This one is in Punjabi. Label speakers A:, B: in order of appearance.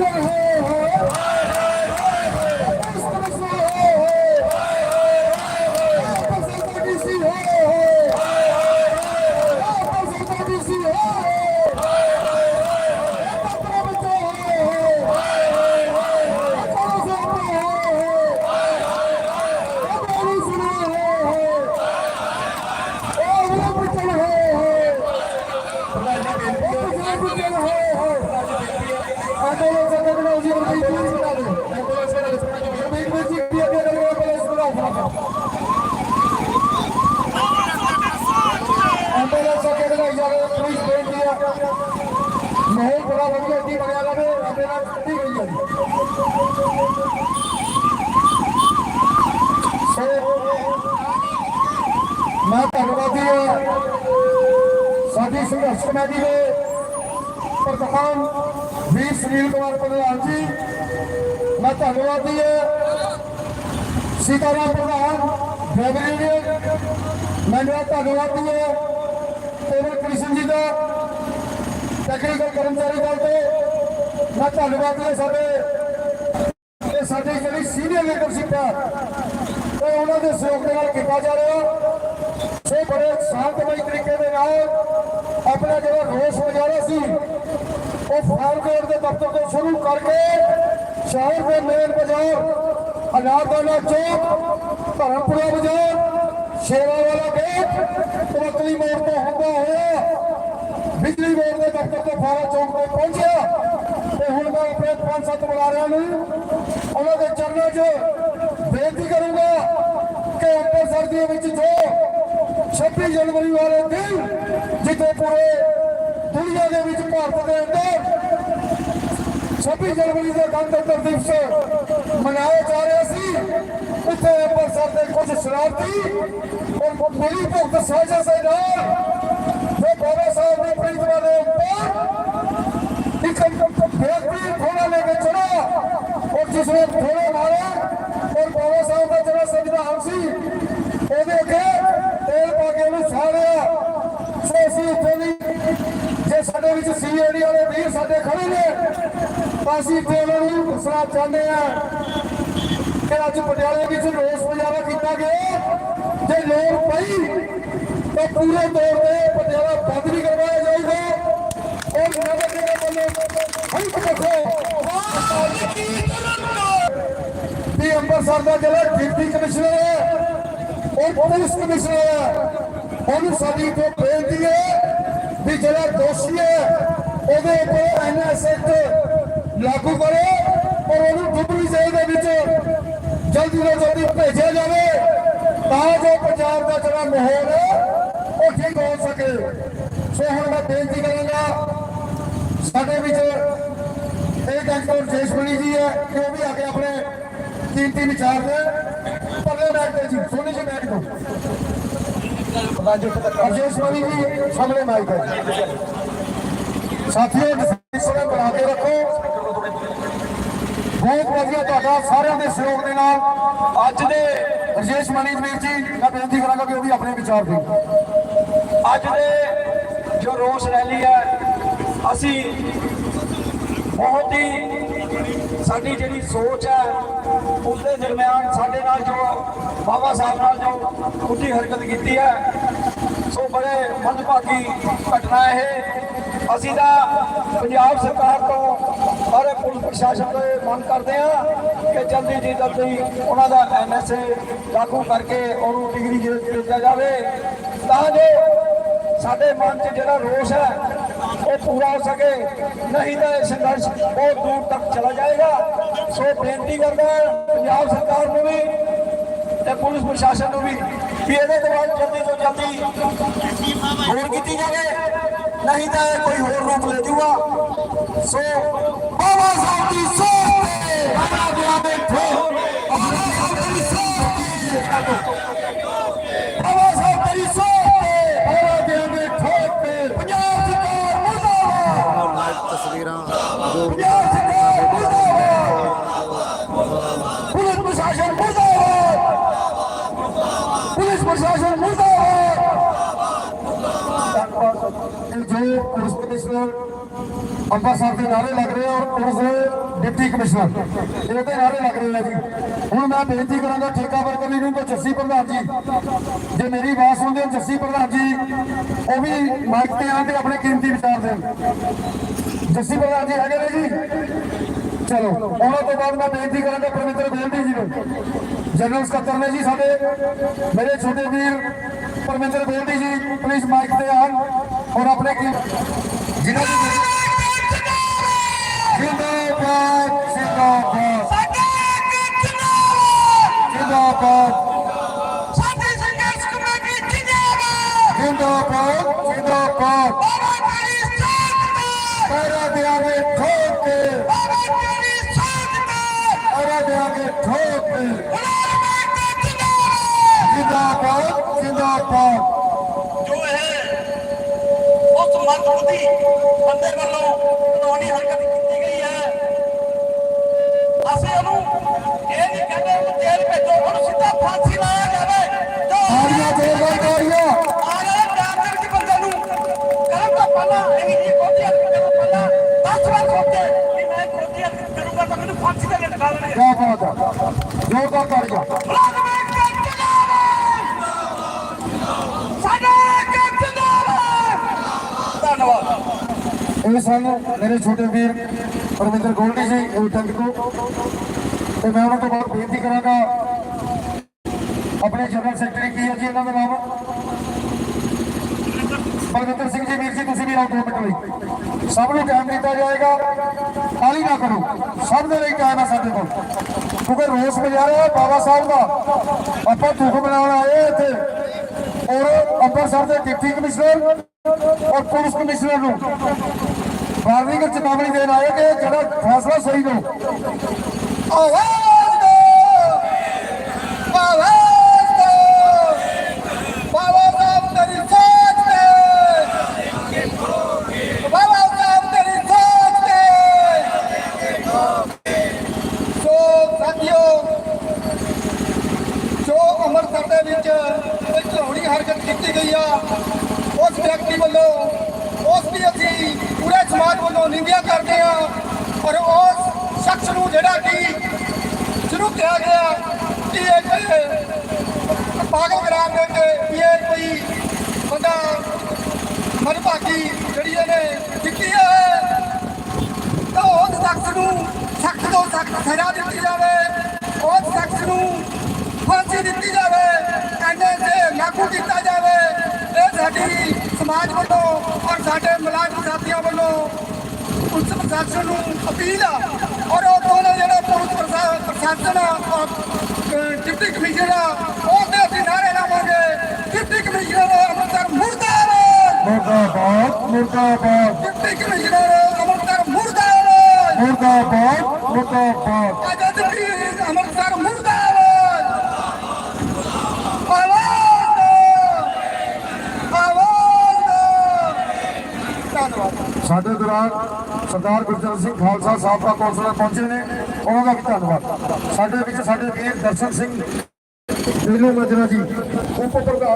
A: हो ਮੈਂ ਧੰਨਵਾਦੀ ਹਾਂ। ਸਾਡੀ ਸੰਘਰਸ਼ ਕਮੇਟੀ ਦੇ ਪ੍ਰਧਾਨ ਵੀਰ ਸੁਨੀਲ ਕੁਮਾਰ ਪ੍ਰਧਾਨ ਜੀ, ਮੈਂ ਧੰਨਵਾਦੀ ਹਾਂ। ਸੀਤਾਰਾਮ ਪ੍ਰਧਾਨ ਡਰਾਈਵਰ ਯੂਨੀਅਨ ਮੈਂ ਧੰਨਵਾਦੀ ਹਾਂ ਕੇਵਲ ਕ੍ਰਿਸ਼ਨ ਜੀ ਦਾ ਟੈਕਨੀਕਲ ਕਰਮਚਾਰੀ ਦਲ ਤੇ ਮੈਂ ਧੰਨਵਾਦੀ ਹਾਂ ਸਾਡੇ ਤੇ ਸਾਡੀ ਜਿਹੜੀ ਸੀਨੀਅਰ ਲੀਡਰਸ਼ਿਪ ਹੈ ਉਹ ਉਹਨਾਂ ਦੇ ਸਹਿਯੋਗ ਦੇ ਨਾਲ ਕੀਤਾ ਜਾ ਰਿਹਾ। ਸੋ ਬੜੇ ਸ਼ਾਂਤਮਈ ਤਰੀਕੇ ਦੇ ਨਾਲ ਆਪਣਾ ਜਿਹੜਾ ਰੋਸ ਵਗੈਰਾ ਸੀ, ਉਹ ਫਾਰਗੇਟ ਦੇ ਦਫ਼ਤਰ ਤੋਂ ਸ਼ੁਰੂ ਕਰਕੇ ਸ਼ਹਿਰ ਦੇ ਮੇਨ ਬਾਜ਼ਾਰ, ਅਨਾਰਦਾਨਾ ਚੌਕ, ਧਰਮਪੁਰਾ ਬਾਜ਼ਾਰ ਸ਼ੇਰਾ ਵਾਲਾ ਗੇਟ ਤਵਕਲੀ ਮੋੜ ਤੋਂ ਹੁੰਦਾ ਹੋਇਆ ਬਿਜਲੀ ਬੋਰਡ ਦੇ ਦਫ਼ਤਰ ਤੋਂ ਫਾਰਾ ਚੌਕ ਤੇ ਪਹੁੰਚਿਆ ਤੇ ਹੁਣ ਮੈਂ ਆਪਣੇ ਪੰਜ ਸੱਤ ਬੁਲਾਰਿਆਂ ਨੂੰ ਉਹਨਾਂ ਦੇ ਚਰਨਾਂ 'ਚ ਬੇਨਤੀ ਕਰੂੰਗਾ ਕਿ ਅੰਮ੍ਰਿਤਸਰ ਦੇ ਵਿੱਚ ਜੋ 26 ਜਨਵਰੀ ਵਾਲੇ ਦਿਨ ਜਿੱਥੇ ਪੂਰੇ ਦੁਨੀਆ ਦੇ ਵਿੱਚ ਭਾਰਤ ਦੇ ਅੰਦਰ 26 ਜਨਵਰੀ ਦੇ ਗਣਤੰਤਰ ਦਿਵਸ ਮਨਾਇਆ ਜਾ ਰਿਹਾ ਸੀ, ਉੱਥੇ ਅੰਮ੍ਰਿਤਸਰ ਦੇ ਕੁਝ ਸ਼ਰਾਰਤੀ ਔਰ ਮਿਲੀ ਭੁਗਤ ਸਾਜ਼ਿਸ਼ ਦੇ ਨਾਲ ਬਾਬਾ ਸਾਹਿਬ ਦੀ ਪ੍ਰੀਤਮਾ ਦੇ ਉੱਪਰ ਇੱਕ ਵਿਅਕਤੀ ਥੋੜਾ ਲੈ ਕੇ ਚੜਾ ਔਰ ਜਿਸ ਨੇ ਥੋੜਾ ਮਾਰਿਆ ਔਰ ਬਾਬਾ ਸਾਹਿਬ ਦਾ ਜਿਹੜਾ ਸੰਵਿਧਾਨ ਸੀ, ਉਹਦੇ ਅੱਗੇ ਸਾੜਿਆ ਸੋ ਅਸੀਂ ਇੱਥੇ ਵੀ ਜੇ ਸਾਡੇ ਵਿੱਚ ਸੀਏਡੀ ਵਾਲੇ ਵੀਰ ਸਾਡੇ ਖੜੇ ਨੇ ਤਾਂ ਅਸੀਂ ਇੱਥੇ ਉਹਨਾਂ ਨੂੰ ਦੱਸਣਾ ਚਾਹੁੰਦੇ ਆ ਕਿ ਅੱਜ ਪਟਿਆਲੇ ਵਿੱਚ ਰੋਸ ਮੁਜ਼ਾਹਰਾ ਕੀਤਾ ਗਿਆ। ਜੇ ਲੋੜ ਪਈ ਤਾਂ ਪੂਰੇ ਤੌਰ ਤੇ ਪਟਿਆਲਾ ਬੰਦ ਵੀ ਕਰਵਾਇਆ ਜਾਊਗਾ। ਔਰ ਨਗਰ ਨਿਗਮ ਵੱਲੋਂ ਹਰ ਪੱਖੋਂ ਵੀ ਅੰਮ੍ਰਿਤਸਰ ਦਾ ਜਿਹੜਾ ਡਿਪਟੀ ਕਮਿਸ਼ਨਰ ਹੈ। ਉਹ ਪੁਲਿਸ ਕਮਿਸ਼ਨਰ ਹੈ ਉਹਨੂੰ ਸਾਡੀ ਤੋਂ ਬੇਨਤੀ ਹੈ ਵੀ ਜਿਹੜਾ ਦੋਸ਼ੀ ਹੈ, ਉਹਦੇ ਉੱਤੇ ਉੱਪਰ ਐਨਐਸਐਚ ਲਾਗੂ ਕਰੋ ਔਰ ਉਹਨੂੰ ਡੁੱਬਣੀ ਜੇਲ੍ਹ ਦੇ ਵਿੱਚ ਜਲਦੀ ਤੋਂ ਜਲਦੀ ਭੇਜਿਆ ਜਾਵੇ ਤਾਂ ਜੋ ਪੰਜਾਬ ਦਾ ਜਿਹੜਾ ਮਾਹੌਲ ਹੈ, ਉਹ ਠੀਕ ਹੋ ਸਕੇ। ਸੋ ਹੁਣ ਮੈਂ ਬੇਨਤੀ ਕਰਾਂਗਾ, ਸਾਡੇ ਵਿੱਚ ਇਹ ਡਾਕਟਰ ਜੇਸ਼ਮਣੀ ਜੀ ਹੈ ਕਿ ਉਹ ਵੀ ਆ ਕੇ ਆਪਣੇ ਕੀਮਤੀ ਵਿਚਾਰ ਦੇ ਪੱਲੇ ਬੈਠ ਕੇ ਜੀ ਸੋਨੀ ਜੀ ਬੈਠ ਜਾਓ ਜੇਸ਼ਮਣੀ ਜੀ ਸਾਹਮਣੇ ਮਾਈਕ ਹੈ ਸਾਥੀਓ ਡਿਸਕਸ਼ਨ ਬਣਾ ਕੇ ਬਹੁਤ ਵਧੀਆ ਤੁਹਾਡਾ ਸਾਰਿਆਂ ਦੇ ਸਹਿਯੋਗ ਦੇ ਨਾਲ ਅੱਜ ਦੇ ਰਜੇਸ਼ ਮਣੀ ਵੀਰ ਜੀ ਮੈਂ ਬੇਨਤੀ ਕਰਾਂਗਾ ਕਿ ਉਹ ਵੀ ਆਪਣੇ ਵਿਚਾਰ ਦੇਣ
B: ਅੱਜ ਦੇ ਜੋ ਰੋਸ ਰੈਲੀ ਹੈ, ਅਸੀਂ ਬਹੁਤ ਹੀ ਸਾਡੀ ਜਿਹੜੀ ਸੋਚ ਹੈ ਉਸ ਦੇ ਦਰਮਿਆਨ ਸਾਡੇ ਨਾਲ ਜੋ ਬਾਬਾ ਸਾਹਿਬ ਨਾਲ ਜੋ ਪੁੱਠੀ ਹਰਕਤ ਕੀਤੀ ਹੈ, ਸੋ ਬੜੇ ਮੰਦਭਾਗੀ ਘਟਨਾ ਇਹ। ਅਸੀਂ ਤਾਂ ਪੰਜਾਬ ਸਰਕਾਰ ਤੋਂ ਔਰ ਪੁਲਿਸ ਪ੍ਰਸ਼ਾਸਨ ਤੋਂ ਇਹ ਮੰਗ ਕਰਦੇ ਹਾਂ ਕਿ ਜਲਦੀ ਜੀ ਜਲਦੀ ਉਹਨਾਂ ਦਾ ਐਨਐਸਏ ਲਾਗੂ ਕਰਕੇ ਉਹਨੂੰ ਡਿਗਰੀ ਜੇਲ੍ਹ ਭੇਜਿਆ ਜਾਵੇ। ਤਾਂ ਜੋ ਸਾਡੇ ਮਨ 'ਚ ਜਿਹੜਾ ਰੋਸ ਹੈ ਉਹ ਪੂਰਾ ਹੋ ਸਕੇ। ਨਹੀਂ ਤਾਂ ਇਹ ਸੰਘਰਸ਼ ਬਹੁਤ ਦੂਰ ਤੱਕ ਚਲਾ ਜਾਏਗਾ। ਸੋ ਬੇਨਤੀ ਕਰਦਾ ਪੰਜਾਬ ਸਰਕਾਰ ਨੂੰ ਵੀ ਤੇ ਪੁਲਿਸ ਪ੍ਰਸ਼ਾਸਨ ਨੂੰ ਵੀ ਵੀ ਇਹਦੇ ਤੋਂ ਬਾਅਦ ਜਲਦੀ ਤੋਂ ਜਲਦੀ ਹੋਰ ਕੀਤੀ ਜਾਵੇ। ਨਹੀਂ ਤਾਂ ਇਹ ਕੋਈ ਹੋਰ ਰੂਪ ਲੈ ਜੂਗਾ। ਸੋ ਬਾਬਾ ਸਾਹਿਬ ਦੀ ਸੋਚ ਤੇ ਬਾਬਾ ਦਿਆ ਬੈਠੋ ਬਾਬਾ ਸਾਹਿਬ ਦੀ ਸੋਚ ਤੇ ਬਾਬਾ ਸਾਹਿਬ ਦੀ ਸੋਚ ਤੇ ਬਾਬਾ ਦਿਆ ਬੈਠੋ ਤੇ ਪੰਜਾਬ ਸਰਕਾਰ ਮੁਰਦਾਬਾਦ
C: ਲਾਈਵ ਤਸਵੀਰਾਂ ਜੋ
B: ਪੰਜਾਬ ਸਰਕਾਰ ਮੁਰਦਾਬਾਦ ਪੁਲਿਸ ਪ੍ਰਸ਼ਾਸਨ ਮੁਰਦਾਬਾਦ ਪੁਲਿਸ ਪ੍ਰਸ਼ਾਸਨ ਮੁਰਦਾਬਾਦ
A: ਜੋ ਪੁਲਿਸ ਕਮਿਸ਼ਨਰ ਅੰਮ੍ਰਿਤਸਰ ਦੇ ਨਾਰੇ ਲੱਗ ਰਹੇ ਔਰ ਪੁਲਿਸ ਦੇ ਡਿਪਟੀ ਕਮਿਸ਼ਨਰ। ਇਹਦੇ ਨਾਰੇ ਲੱਗ ਰਹੇ ਆ ਜੀ। ਹੁਣ ਮੈਂ ਬੇਨਤੀ ਕਰਾਂਗਾ ਠੇਕਾ ਵਰਕਰ ਨੂੰ ਤੇ ਜੱਸੀ ਪ੍ਰਧਾਨ ਜੀ। ਜੇ ਮੇਰੀ ਆਵਾਜ਼ ਸੁਣਦੇ ਹੋ, ਜੱਸੀ ਪ੍ਰਧਾਨ ਜੀ, ਉਹ ਵੀ ਮਾਈਕ ਤੇ ਆਣ ਤੇ ਆਪਣੇ ਕੀਮਤੀ ਵਿਚਾਰ ਦੇਣ। ਜੱਸੀ ਪ੍ਰਧਾਨ ਜੀ ਹੈਗੇ ਨੇ ਜੀ? ਚਲੋ, ਉਹਨਾਂ ਤੋਂ ਬਾਅਦ ਮੈਂ ਬੇਨਤੀ ਕਰਾਂਗਾ ਪਰਮਿੰਦਰ ਬੇਲਦੀ ਜੀ ਨੂੰ। ਜਨਰਲ ਸਕੱਤਰ ਨੇ ਜੀ ਸਾਡੇ, ਮੇਰੇ ਛੋਟੇ ਵੀਰ ਪਰਮਿੰਦਰ ਬੇਲਦੀ ਜੀ ਪਲੀਜ਼ ਮਾਈਕ ਤੇ ਆਣ ਔਰ ਆਪਣੇ ਕੀ ਜਿਨ੍ਹਾਂ ਦੀ ਜਿੰਦਾਬਾਦ ਜਿੰਦਾਬਾਦ ਜਿੰਦਾਬਾਦ।
D: ਸਾਡੀ ਸੰਘਰਸ਼ ਕਮੇਟੀ ਜਿੰਦਾਬਾਦ।
A: ਜਿੰਦਾਬਾਦ ਜਿੰਦਾਬਾਦ।
D: ਫਾਂਸੀ ਲਾਇਆ ਜਾਵੇ।
A: ਤਾੜੀਆਂ ਜ਼ੋਰਦਾਰ ਤਾੜੀਆਂ
D: ਆਲੇ ਡਾਕਟਰ ਦੀ ਬੰਦੇ ਨੂੰ ਕਰਨ ਤੋਂ ਪਹਿਲਾਂ ਇਹ ਜੀ ਕੋਟੀ ਹੱਥ ਕਰੋ ਪਹਿਲਾਂ 10 ਵਾਰ ਸੋਚੇ ਕਿ ਮੈਂ ਕੋਟੀ ਹੱਥ ਕਰੂੰਗਾ ਤਾਂ ਮੈਨੂੰ ਫਾਂਸੀ ਦੇ ਲਗਾ ਦੇਣਗੇ
A: ਕਿਆ ਬਾਤ ਹੈ ਜ਼ੋਰਦਾਰ ਤਾੜੀਆਂ ਇਹ ਸਨ ਮੇਰੇ ਛੋਟੇ ਵੀਰ ਪਰਮਿੰਦਰ ਗੋਲਡੀ ਜੀ ਇਹ ਟੰਗ ਤੋਂ। ਤੇ ਮੈਂ ਉਹਨਾਂ ਤੋਂ ਬਹੁਤ ਬੇਨਤੀ ਕਰਾਂਗਾ ਆਪਣੇ ਜਨਰਲ ਸੈਕਟਰੀ ਕੀ ਹੈ ਜੀ ਇਹਨਾਂ ਦਾ ਨਾਮ? ਬਲਵਿੰਦਰ ਸਿੰਘ ਜੀ, ਵੀਰ ਜੀ, ਤੁਸੀਂ ਵੀ ਆਓ ਦੋ ਮਿੰਟ ਲਈ। ਸਭ ਨੂੰ ਟਾਈਮ ਦਿੱਤਾ ਜਾਏਗਾ। ਕਾਲੀ ਨਾ ਕਰੋ। ਸਭ ਦੇ ਲਈ ਟਾਈਮ ਹੈ ਸਾਡੇ ਕੋਲ। ਕਿਉਂਕਿ ਰੋਸ ਮੁਜ਼ਾਹਰਾ ਬਾਬਾ ਸਾਹਿਬ ਦਾ। ਆਪਾਂ ਦੁੱਖ ਮਨਾਉਣ ਆਏ ਇੱਥੇ। ਔਰ ਅੰਮ੍ਰਿਤਸਰ ਦੇ ਡਿਪਟੀ ਕਮਿਸ਼ਨਰ ਔਰ ਪੁਲਿਸ ਕਮਿਸ਼ਨਰ ਨੂੰ ਵਾਰਨਿੰਗ ਚੇਤਾਵਨੀ ਦੇਣ ਆਏ ਕਿ ਜਿਹੜਾ ਫੈਸਲਾ ਸਹੀ ਲਓ
D: ਆਵਾਜ਼ ਦੋ! ਆਵਾਜ਼ ਦੋ ਬਾਬਾ ਸਾਹਿਬ ਤੇਰੀ ਸੋਚ ਤੇ ਬਾਬਾ ਸਾਹਿਬ ਤੇਰੀ ਸੋਚ ਤੇ ਸੋ ਸਾਥੀਓ ਜੋ ਅੰਮ੍ਰਿਤਸਰ ਦੇ ਵਿੱਚ ਇੱਕ ਘਿਰੌਣੀ ਹਰਕਤ ਕੀਤੀ ਗਈ ਆ ਉਸ ਵਿਅਕਤੀ ਵੱਲੋਂ ਉਸ ਦੀ ਅਸੀਂ ਪੂਰੇ ਸਮਾਜ ਵੱਲੋਂ ਨਿੰਦਿਆ ਕਰਦੇ ਆ ਔਰ ਉਸ ਸ਼ਖਸ ਨੂੰ ਜਿਹੜਾ ਕਿ ਜਿਹਨੂੰ ਕਿਹਾ ਗਿਆ ਕਿ ਇਹ ਕੋਈ ਪਾਗਲ ਕਰਾਰ ਦੇ ਕੇ ਇਹ ਕੋਈ ਬੰਦਾ ਮਨਭਾਗੀ ਜਿਹੜੀ ਇਹਨੇ ਕੀਤੀ ਹੈ, ਤਾਂ ਉਸ ਸ਼ਖਸ ਨੂੰ ਸਖਤ ਤੋਂ ਸਖਤ ਸਜ਼ਾ ਦਿੱਤੀ ਜਾਵੇ, ਉਸ ਸ਼ਖਸ ਨੂੰ ਫਾਂਸੀ ਦਿੱਤੀ ਜਾਵੇ ਕਹਿੰਦੇ ਤੇ ਲਾਗੂ ਕੀਤਾ ਜਾਵੇ। ਇਹ ਸਾਡੀ ਸਮਾਜ ਵੱਲੋਂ ਔਰ ਸਾਡੇ ਮੁਲਾਜ਼ਮ ਸਾਥੀਆਂ ਵੱਲੋਂ ਪੁਲਿਸ ਪ੍ਰਸ਼ਾਸਨ ਨੂੰ ਅਪੀਲ ਆ ਔਰ ਉਹ ਦੋਨੇ ਜਿਹੜੇ ਪੁਲਿਸ ਪ੍ਰਸ਼ਾ- ਪ੍ਰਸ਼ਾਸਨ ਆ, ਔਰ, ਅਹ, ਡਿਪਟੀ ਕਮਿਸ਼ਨਰ ਆ ਉਹਦੇ ਅਸੀਂ ਨਾਰੇ ਲਾਵਾਂਗੇ। ਡਿਪਟੀ ਕਮਿਸ਼ਨਰ ਅੰਮ੍ਰਿਤਸਰ ਮੁਰਦਾਬਾਦ।
A: ਮੁਰਦਾਬਾਦ ਮੁਰਦਾਬਾਦ।
D: ਡਿਪਟੀ ਕਮਿਸ਼ਨਰ ਅੰਮ੍ਰਿਤਸਰ ਮੁਰਦਾਬਾਦ।
A: ਮੁਰਦਾਬਾਦ ਮੁਰਦਾਬਾਦ।
D: ਆਜ਼ਾਦ ਪੀਰ ਅੰਮ੍ਰਿਤਸਰ ਮੁਰਦਾਬਾਦ ਆਵਾਜ਼ ਦਿਓ ਆਵਾਜ਼ ਦਿਓ ਧੰਨਵਾਦ
A: ਸਾਡੇ ਦੌਰਾਨ ਸਰਦਾਰ ਗੁਰਜਨ ਸਿੰਘ ਖਾਲਸਾ ਸਾਬਕਾ ਕੌਂਸਲਰ ਪਹੁੰਚੇ ਨੇ। ਉਹਨਾਂ ਦਾ ਵੀ ਧੰਨਵਾਦ। ਸਾਡੇ ਵਿੱਚ ਸਾਡੇ ਵੀਰ ਦਰਸ਼ਨ ਸਿੰਘ ਨੀਲੂ ਮਜਰਾ ਜੀ, ਉਪ ਪ੍ਰਧਾਨ